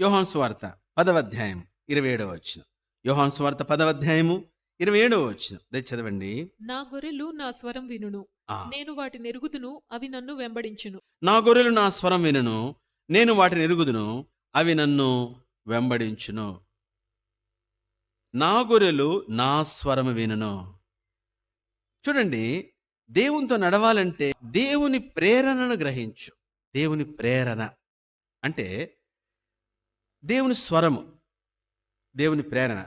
యోహాన్ స్వార్త పదవ అధ్యాయం ఇరవై ఏడవ వచ్చిన యోహాన్ స్వార్త పదవ అధ్యాయము ఇరవై ఏడవ వచ్చిన చదవండి. నా గొర్రెలు నా స్వరం వినును. నేను వాటి నెరుగుదును అవి నన్ను వెంబడించును. నా గొర్రెలు నా స్వరం వినును నేను వాటిని ఎరుగుదును అవి నన్ను వెంబడించును. నా గొర్రెలు నా స్వరం వినును. చూడండి దేవునితో నడవాలంటే దేవుని ప్రేరణను గ్రహించు. దేవుని ప్రేరణ. అంటే దేవుని స్వరము దేవుని ప్రేరణ.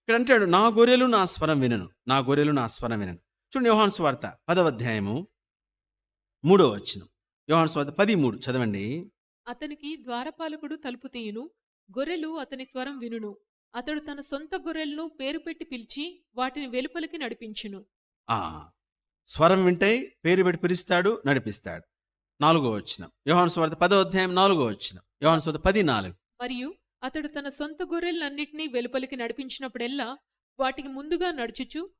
ఇక్కడ అంటాడు నా గొర్రెలు నా స్వరం వినను. నా గొర్రెలు నా స్వరం వినను. చూడండి యోహాను స్వార్త పదవ అధ్యాయము మూడో వచ్చిన యోహాను స్వార్త పది మూడు చదవండి. అతనికి ద్వారపాలకుడు తలుపు తీయును గొర్రెలు అతని స్వరం వినును. అతడు తన సొంత గొర్రెలను పేరు పెట్టి పిలిచి వాటిని వెలుపలికి నడిపించును. ఆ స్వరం వింటే పేరు పెట్టి పిలుస్తాడు నడిపిస్తాడు. నాలుగో వచ్చిన యోహాను స్వార్త పదో అధ్యాయం నాలుగో వచ్చిన యోహాను స్వార్త పది నాలుగు మరియు అతడు తన సొంత గొర్రెలన్నింటినీ వెలుపలికి నడిపించినప్పుడెల్లా వాటికి ముందుగా నడుచుచు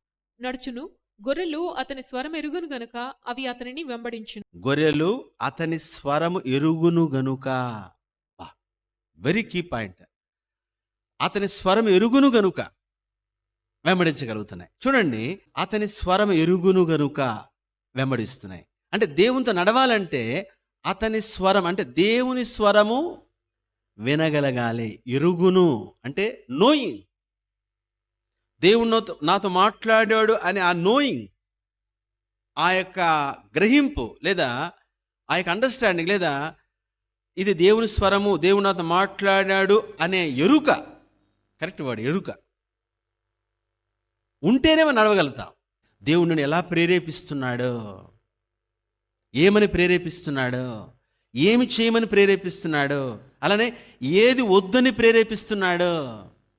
నడుచును. గొర్రెలు అతని స్వరం ఎరుగును గనుక అవి అతనిని వెంబడించును. గొర్రెలు అతని స్వరము ఎరుగును గనుక. Very key point. అతని స్వరం ఎరుగును గనుక వెంబడించగలుగుతున్నాయి. చూడండి అతని స్వరం ఎరుగును గనుక వెంబడిస్తున్నాయి. అంటే దేవునితో నడవాలంటే అతని స్వరం అంటే దేవుని స్వరము వినగలగాలి. ఎరుగును అంటే నోయింగ్ దేవుడు నాతో మాట్లాడాడు అని ఆ నోయింగ్ ఆ యొక్క గ్రహింపు లేదా ఆ యొక్క అండర్స్టాండింగ్ లేదా ఇది దేవుని స్వరము దేవుడు నాతో మాట్లాడాడు అనే ఎరుక కరెక్ట్ వాడు ఎరుక. ఉంటేనే మనం నడవగలుగుతాం. దేవుడు నన్ను ఎలా ప్రేరేపిస్తున్నాడో ఏమని ప్రేరేపిస్తున్నాడో ఏమి చేయమని ప్రేరేపిస్తున్నాడో అలానే ఏది వద్దని ప్రేరేపిస్తున్నాడో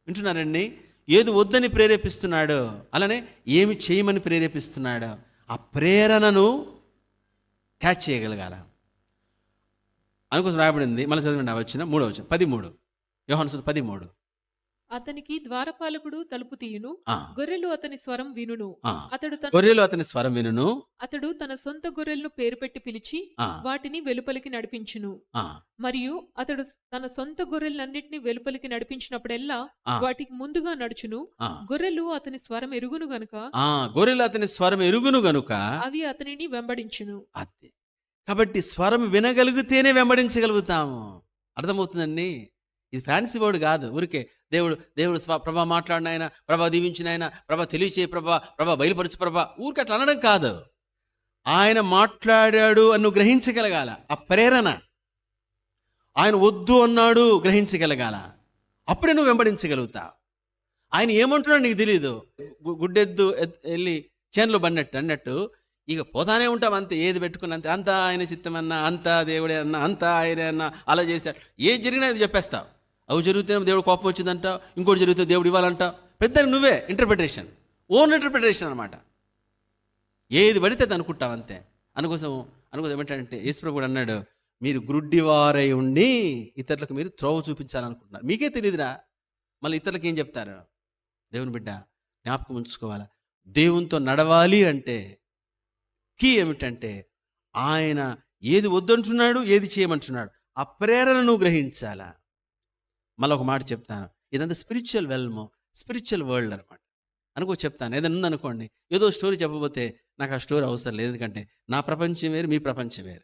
వింటున్నారండి? ఏది వద్దని ప్రేరేపిస్తున్నాడో అలానే ఏమి చేయమని ప్రేరేపిస్తున్నాడో ఆ ప్రేరణను క్యాచ్ చేయగలగాల. అనుకోసం రాయబడింది. మళ్ళీ చదివిన వచ్చిన మూడో వచ్చిన పది మూడు యోహాను పది మూడు అతనికి ద్వారపాలకుడు తలుపు తీయును ఆ, గొర్రెలు అతని స్వరం వినును. ఆ. అతడు తన గొర్రెలు అతని స్వరం వినును. అతడు తన సొంత గొర్రెలను పేరు పెట్టి పిలిచి ఆ, వాటిని వెలుపలికి నడిపించును. ఆ, మరియు అతడు తన సొంత గొర్రెలన్నింటినీ వెలుపలికి నడిపించినప్పుడెల్లా ఆ, వాటికి ముందుగా నడుచును. ఆ. గొర్రెలు అతని స్వరం ఎరుగును గనుక ఆ, గొర్రెలు అతని స్వరం ఎరుగును గనుక అవి అతనిని వెంబడించును. అది. కాబట్టి స్వరం వినగలిగితేనే వెంబడించగలుగుతాము. అర్థమవుతుందండి? ఇది ఫ్యాన్సీ వర్డ్ కాదు ఊరికే దేవుడు దేవుడు స్వ ప్రభా మాట్లాడిన ఆయన ప్రభా దీవించిన ఆయన ప్రభా తెలియచే ప్రభ ప్రభా బయలుపరచు ప్రభ. ఊరికి అట్లా అనడం కాదు. ఆయన మాట్లాడాడు అని గ్రహించగలగాల. ఆ ప్రేరణ. ఆయన వద్దు అన్నాడు గ్రహించగలగాల. అప్పుడే నువ్వు వెంబడించగలుగుతావు ఆయన ఏమంటున్నాడు నీకు తెలియదు గుడ్డెద్దు వెళ్ళి చేనులు పడినట్టు అన్నట్టు ఇక పోతానే ఉంటాం అంతే. ఏది పెట్టుకున్న అంతే. అంతా ఆయన చిత్తమన్నా అంతా దేవుడే అన్నా అంతా ఆయనే అన్నా అలా చేశాడు ఏది జరిగినా అది చెప్పేస్తావు. అవి జరిగితే దేవుడు కోపం వచ్చిందంట ఇంకోటి జరిగితే దేవుడు ఇవ్వాలంట. పెద్ద నువ్వే ఇంటర్ప్రిటేషన్ ఓన్ ఇంటర్ప్రిటేషన్ అనమాట ఏది పడితే అది అనుకుంటావు అంతే. అందుకోసం అందుకోసం ఏమంటాడంటే యేసుప్రభు కూడా అన్నాడు మీరు గుడ్డివారై ఉండి ఇతరులకు మీరు త్రోవ చూపించాలనుకుంటున్నారు. మీకే తెలియదురా మళ్ళీ ఇతరులకు ఏం చెప్తారు? దేవుని బిడ్డ జ్ఞాపకం ఉంచుకోవాలా? దేవునితో నడవాలి అంటే కీ ఏమిటంటే ఆయన ఏది వద్దంటున్నాడు ఏది చేయమంటున్నాడు ఆ ప్రేరణను గ్రహించాలా? మళ్ళీ ఒక మాట చెప్తాను. ఇదంతా స్పిరిచువల్ వెల్మ్ స్పిరిచువల్ వరల్డ్ అనమాట అనుకో చెప్తాను. ఏదైనా ఉందనుకోండి ఏదో స్టోరీ చెప్పబోతే నాకు ఆ స్టోరీ అవసరం లేదు. ఎందుకంటే నా ప్రపంచం వేరు మీ ప్రపంచం వేరు.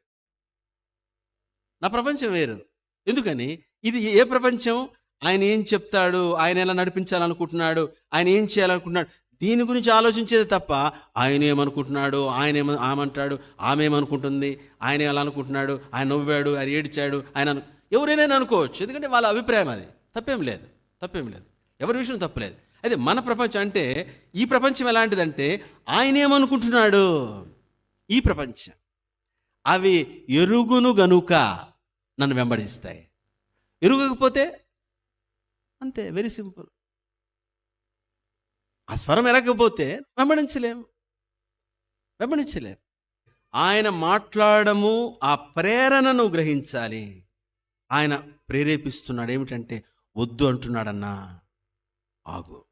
నా ప్రపంచం వేరు. ఎందుకని? ఇది ఏ ప్రపంచం? ఆయన ఏం చెప్తాడు? ఆయన ఎలా నడిపించాలనుకుంటున్నాడు? ఆయన ఏం చేయాలనుకుంటున్నాడు? దీని గురించి ఆలోచించేది తప్ప ఆయన ఏమనుకుంటున్నాడు? ఆయన ఏమ ఆమంటాడు? ఆమె ఏమనుకుంటుంది? ఆయన ఎలా అనుకుంటున్నాడు? ఆయన నవ్వాడు? ఆయన ఏడిచాడు? ఆయన అను- ఎవరైనా అనుకోవచ్చు. ఎందుకంటే వాళ్ళ అభిప్రాయం అది. తప్పేం లేదు. తప్పేం లేదు. ఎవరి విషయం తప్పలేదు అయితే మన ప్రపంచం అంటే ఈ ప్రపంచం ఎలాంటిదంటే ఆయన ఏమనుకుంటున్నాడు? ఈ ప్రపంచం. అవి ఎరుగును గనుక నన్ను వెంబడిస్తాయి. ఎరుగకపోతే అంతే. వెరీ సింపుల్ ఆ స్వరం ఎరగకపోతే వెంబడించలేం. వెంబడించలేం. ఆయన మాట్లాడము ఆ ప్రేరణను గ్రహించాలి. ఆయన ప్రేరేపిస్తున్నాడు ఏమిటంటే వద్దు అంటున్నాడన్నా ఆగు.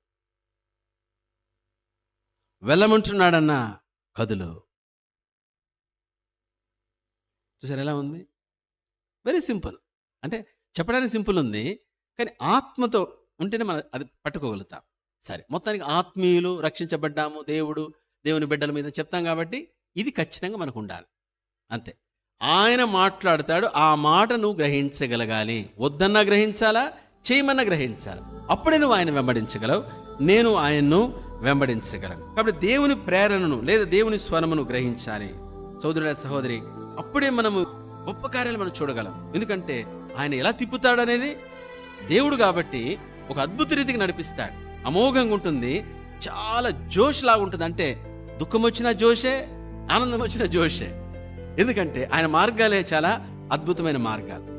వెళ్ళమంటున్నాడన్నా కదులు. చూసారు ఎలా ఉంది? వెరీ సింపుల్ అంటే చెప్పడానికి సింపుల్ ఉంది కానీ ఆత్మతో ఉంటేనే మనం అది పట్టుకోగలుగుతాం. సరే మొత్తానికి ఆత్మీయులు రక్షించబడ్డాము దేవుడు దేవుని బిడ్డల మీద చెప్తాం కాబట్టి ఇది ఖచ్చితంగా మనకు ఉండాలి. అంతే. ఆయన మాట్లాడతాడు ఆ మాట నువ్వు గ్రహించగలగాలి. వద్దన్నా గ్రహించాలా? చేయమన్నా గ్రహించాలి? అప్పుడే నువ్వు ఆయన వెంబడించగలవు నేను ఆయన్ను వెంబడించగలను. కాబట్టి దేవుని ప్రేరణను లేదా దేవుని స్వరమును గ్రహించాలి. సోదరుడ సహోదరి అప్పుడే మనము గొప్ప కార్యాలు మనం చూడగలం. ఎందుకంటే ఆయన ఎలా తిప్పుతాడనేది? దేవుడు కాబట్టి ఒక అద్భుత రీతికి నడిపిస్తాడు. అమోఘంగా ఉంటుంది చాలా జోష్ లాగా ఉంటుంది అంటే దుఃఖం వచ్చిన జోషే ఆనందం వచ్చిన జోషే. ఎందుకంటే ఆయన మార్గాలే చాలా అద్భుతమైన మార్గాలు.